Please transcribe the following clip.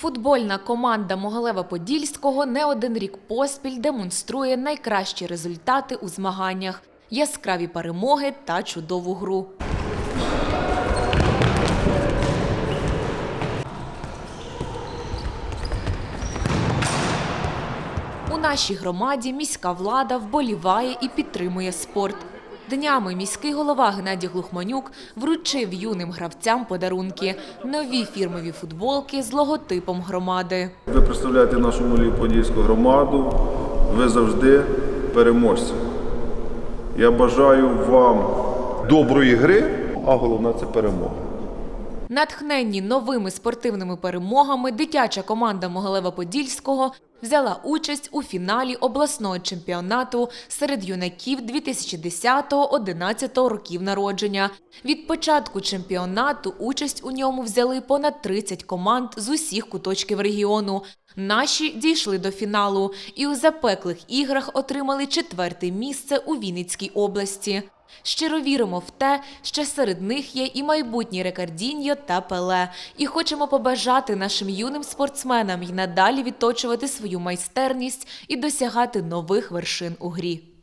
Футбольна команда Могилева Подільського не один рік поспіль демонструє найкращі результати у змаганнях, яскраві перемоги та чудову гру. У нашій громаді міська влада вболіває і підтримує спорт. Днями міський голова Геннадій Глухманюк вручив юним гравцям подарунки – нові фірмові футболки з логотипом громади. Ви представляєте нашу малу громаду. Ви завжди переможці. Я бажаю вам доброї гри, а головне це перемога. Натхненні новими спортивними перемогами дитяча команда Могилева-Подільського взяла участь у фіналі обласного чемпіонату серед юнаків 2010-11 років народження. Від початку чемпіонату участь у ньому взяли понад 30 команд з усіх куточків регіону. Наші дійшли до фіналу і у запеклих іграх отримали четверте місце у Вінницькій області. Щиро віримо в те, що серед них є і майбутні Рекардіньо та Пеле, і хочемо побажати нашим юним спортсменам й надалі відточувати свою майстерність і досягати нових вершин у грі.